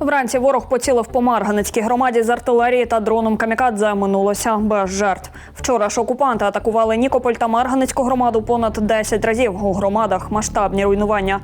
Вранці ворог поцілив по Марганецькій громаді з артилерії та дроном камікадзе минулося без жертв. Вчора ж окупанти атакували Нікополь та Марганецьку громаду понад 10 разів. У громадах масштабні руйнування.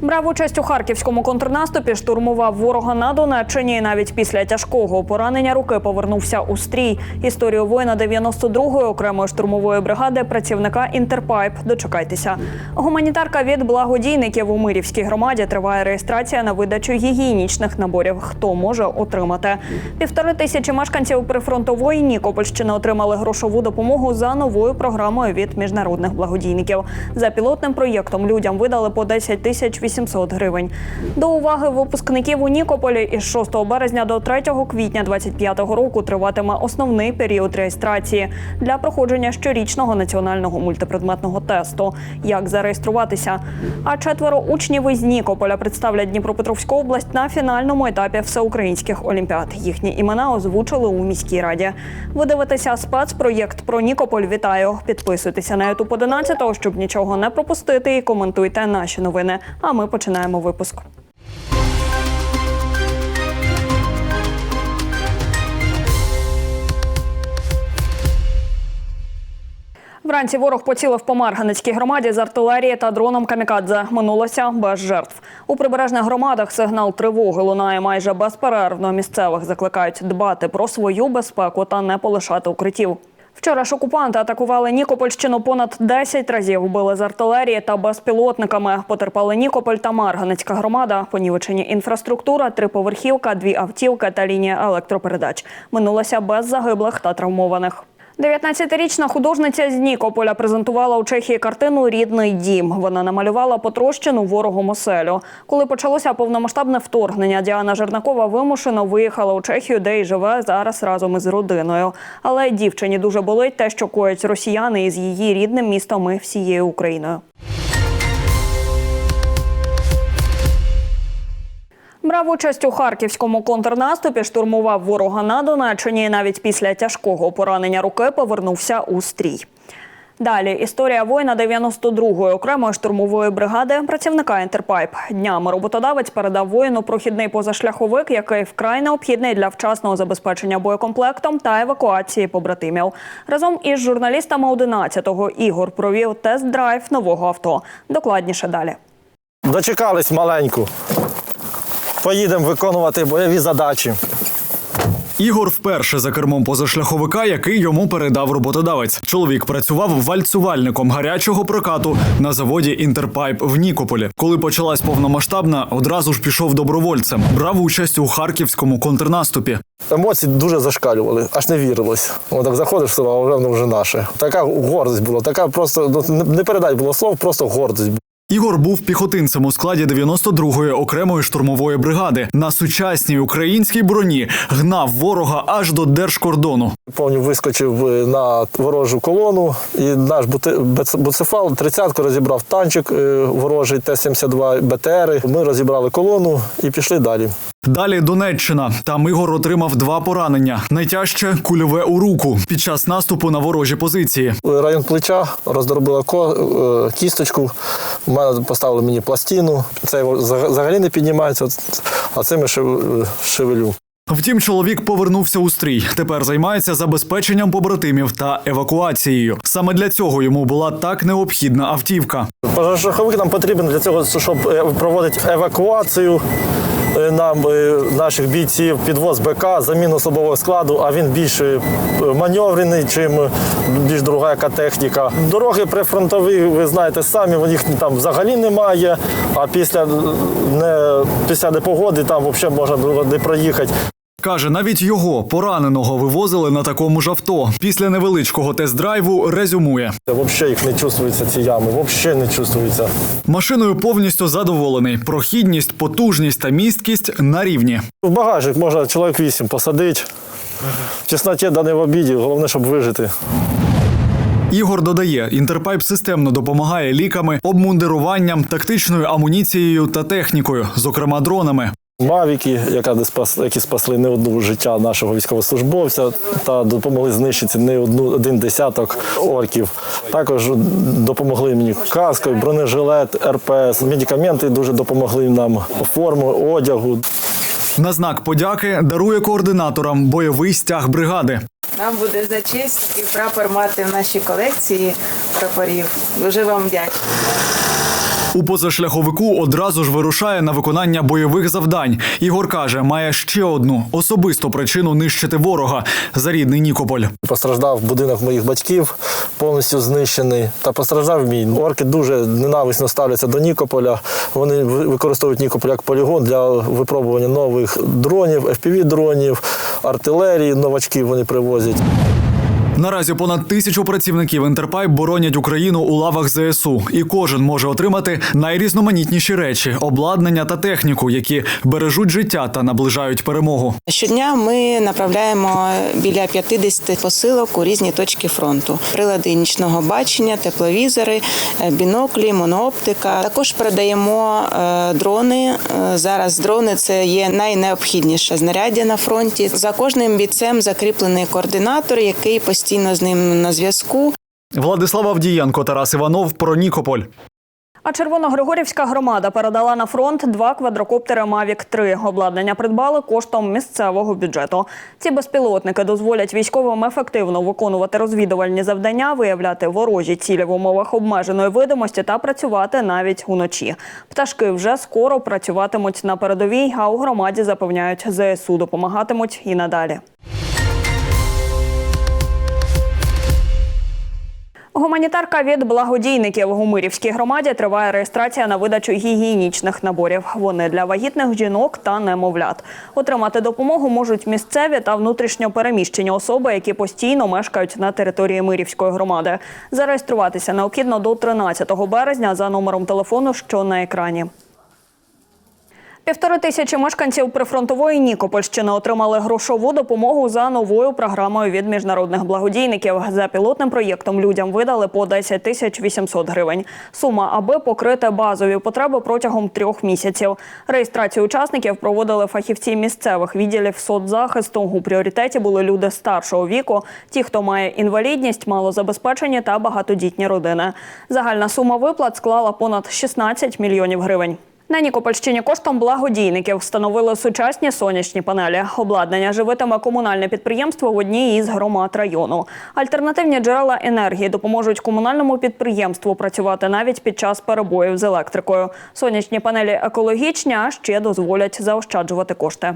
Брав участь у харківському контрнаступі, штурмував ворога на Донеччині. Навіть після тяжкого поранення руки повернувся у стрій. Історію воїна 92-ї окремої штурмової бригади працівника Інтерпайп. Дочекайтеся. Гуманітарка від благодійників у Мирівській громаді триває реєстрація на видачу гігієнічних наборів. Хто може отримати? Півтори тисячі мешканців прифронтової Нікопольщини отримали грошову допомогу за новою програмою від міжнародних благодійників. За пілотним проєктом людям видали по 10 тисяч 800 гривень. До уваги випускників у Нікополі із 6 березня до 3 квітня 2025 року триватиме основний період реєстрації для проходження щорічного національного мультипредметного тесту. Як зареєструватися? А четверо учнів із Нікополя представлять Дніпропетровську область на фінальному етапі всеукраїнських олімпіад. Їхні імена озвучили у міській раді. Ви дивитеся спецпроєкт про Нікополь. Вітаю! Підписуйтеся на Ютуб 11, щоб нічого не пропустити, і коментуйте наші новини. А ми починаємо випуск. Вранці ворог поцілив по Марганецькій громаді з артилерії та дроном камікадзе. Минулося без жертв. У прибережних громадах сигнал тривоги лунає майже безперервно. Місцевих закликають дбати про свою безпеку та не полишати укриттів. Вчора ж окупанти атакували Нікопольщину понад 10 разів. Били з артилерії та безпілотниками. Потерпали Нікополь та Марганецька громада. Понівечені інфраструктура, триповерхівка, дві автівки та лінія електропередач. Минулося без загиблих та травмованих. 19-річна художниця з Нікополя презентувала у Чехії картину Рідний дім. Вона намалювала потрощену ворогом оселю. Коли почалося повномасштабне вторгнення, Діана Жернакова вимушено виїхала у Чехію, де й живе зараз разом із родиною. Але дівчині дуже болить те, що коять росіяни із її рідним містом і всією Україною. Брав участь у харківському контрнаступі, штурмував ворога на Донеччині. і Навіть після тяжкого поранення руки повернувся у стрій. Далі історія воїна 92-ї окремої штурмової бригади працівника Інтерпайп. Днями роботодавець передав воїну прохідний позашляховик, який вкрай необхідний для вчасного забезпечення боєкомплектом та евакуації побратимів. Разом із журналістами 11-го Ігор провів тест-драйв нового авто. Докладніше далі. Дочекались маленьку. Поїдемо виконувати бойові задачі. Ігор вперше за кермом позашляховика, який йому передав роботодавець. Чоловік працював вальцювальником гарячого прокату на заводі Інтерпайп в Нікополі. Коли почалась повномасштабна, одразу ж пішов добровольцем. Брав участь у харківському контрнаступі. Емоції дуже зашкалювали, аж не вірилось. От так заходиш в село, а вже воно вже наше. Така гордость була, така просто ну, не передать було слов, просто гордость. Ігор був піхотинцем у складі 92-ї окремої штурмової бригади. На сучасній українській броні гнав ворога аж до держкордону. Повністю вискочив е, на ворожу колону, і наш буцефал 30-ку розібрав танчик е, ворожий Т-72 БТР. Ми розібрали колону і пішли далі. Далі Донеччина. Там Ігор отримав два поранення. Найтяжче кульове у руку під час наступу на ворожі позиції. Район плеча роздробила ко, е, кісточку. Мене поставили мені пластину. Це взаг- взагалі не піднімається, а цим я шевелю. Втім, чоловік повернувся у стрій. Тепер займається забезпеченням побратимів та евакуацією. Саме для цього йому була так необхідна автівка. Пожежоховик нам потрібен для цього, щоб е, проводити евакуацію нам е, наших бійців, підвоз БК, заміну особового складу, а він більш е, маневрений, чим е, більш друга яка техніка. Дороги прифронтові, ви знаєте самі, їх там взагалі немає. А після, е, не, після непогоди там взагалі можна не проїхати. Каже, навіть його пораненого вивозили на такому ж авто. Після невеличкого тест-драйву резюмує. Взагалі їх не чувствується ці ями, взагалі не чувствується. Машиною повністю задоволений. Прохідність, потужність та місткість на рівні. В багажник можна чоловік вісім посадити. В тісноті да не в обіді, головне, щоб вижити. Ігор додає, інтерпайп системно допомагає ліками, обмундируванням, тактичною амуніцією та технікою, зокрема дронами. Мавіки, яка не спас, які спасли не одну життя нашого військовослужбовця та допомогли знищити не одну один десяток орків. Також допомогли мені каскою, бронежилет, РПС, медикаменти дуже допомогли нам форму, одягу. На знак подяки дарує координаторам бойовий стяг бригади. Нам буде за честь такий прапор мати в нашій колекції прапорів. Дуже вам вдячна. У позашляховику одразу ж вирушає на виконання бойових завдань. Ігор каже, має ще одну особисту причину нищити ворога за рідний Нікополь. Постраждав будинок моїх батьків, повністю знищений. Та постраждав мій. Орки дуже ненависно ставляться до Нікополя. Вони використовують Нікополь як полігон для випробування нових дронів, FPV-дронів, артилерії, новачків вони привозять. Наразі понад тисячу працівників Інтерпайп боронять Україну у лавах ЗСУ, і кожен може отримати найрізноманітніші речі, обладнання та техніку, які бережуть життя та наближають перемогу. Щодня ми направляємо біля 50 посилок у різні точки фронту. Прилади нічного бачення, тепловізори, е, біноклі, монооптика. Також передаємо е, дрони. Е, Зараз дрони це є найнеобхідніше знаряддя на фронті. За кожним бійцем закріплений координатор, який постійно з ним на зв'язку. Владислав Авдієнко, Тарас Іванов про Нікополь. А Червоногригорівська громада передала на фронт два квадрокоптери Mavic 3 Обладнання придбали коштом місцевого бюджету. Ці безпілотники дозволять військовим ефективно виконувати розвідувальні завдання, виявляти ворожі цілі в умовах обмеженої видимості та працювати навіть уночі. Пташки вже скоро працюватимуть на передовій, а у громаді запевняють, ЗСУ допомагатимуть і надалі. Гуманітарка від благодійників у Мирівській громаді триває реєстрація на видачу гігієнічних наборів. Вони для вагітних жінок та немовлят. Отримати допомогу можуть місцеві та внутрішньо переміщені особи, які постійно мешкають на території Мирівської громади. Зареєструватися необхідно до 13 березня за номером телефону, що на екрані. Півтори тисячі мешканців прифронтової Нікопольщини отримали грошову допомогу за новою програмою від міжнародних благодійників. За пілотним проєктом людям видали по 10 тисяч 800 гривень. Сума, аби покрити базові потреби протягом трьох місяців. Реєстрацію учасників проводили фахівці місцевих відділів соцзахисту. У пріоритеті були люди старшого віку, ті, хто має інвалідність, малозабезпечені та багатодітні родини. Загальна сума виплат склала понад 16 мільйонів гривень. На Нікопольщині коштом благодійників встановили сучасні сонячні панелі. Обладнання живитиме комунальне підприємство в одній із громад району. Альтернативні джерела енергії допоможуть комунальному підприємству працювати навіть під час перебоїв з електрикою. Сонячні панелі екологічні, а ще дозволять заощаджувати кошти.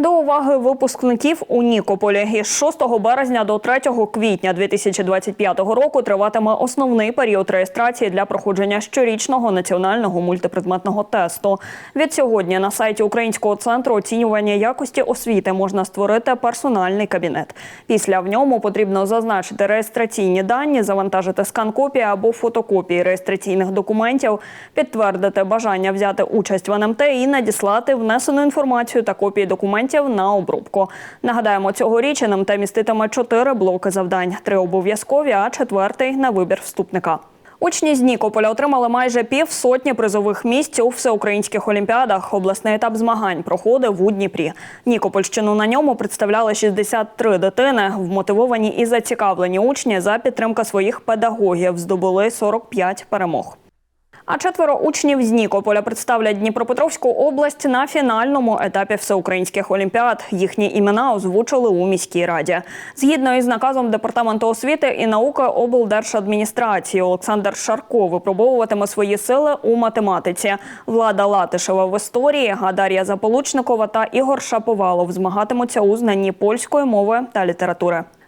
До уваги випускників у Нікополі із 6 березня до 3 квітня 2025 року триватиме основний період реєстрації для проходження щорічного національного мультипредметного тесту. Від сьогодні на сайті Українського центру оцінювання якості освіти можна створити персональний кабінет. Після в ньому потрібно зазначити реєстраційні дані, завантажити скан копії або фотокопії реєстраційних документів, підтвердити бажання взяти участь в НМТ і надіслати внесену інформацію та копії документів на обробку. Нагадаємо, цьогоріч НМТ міститиме чотири блоки завдань: три обов'язкові, а четвертий на вибір вступника. Учні з Нікополя отримали майже пів сотні призових місць у всеукраїнських олімпіадах. Обласний етап змагань проходив у Дніпрі. Нікопольщину на ньому представляли 63 дитини. Вмотивовані і зацікавлені учні за підтримка своїх педагогів здобули 45 перемог. А четверо учнів з Нікополя представлять Дніпропетровську область на фінальному етапі всеукраїнських олімпіад. Їхні імена озвучили у міській раді. Згідно із наказом департаменту освіти і науки облдержадміністрації Олександр Шарко випробовуватиме свої сили у математиці. Влада Латишева в історії, а Дар'я Заполучникова та Ігор Шаповалов змагатимуться у знанні польської мови та літератури.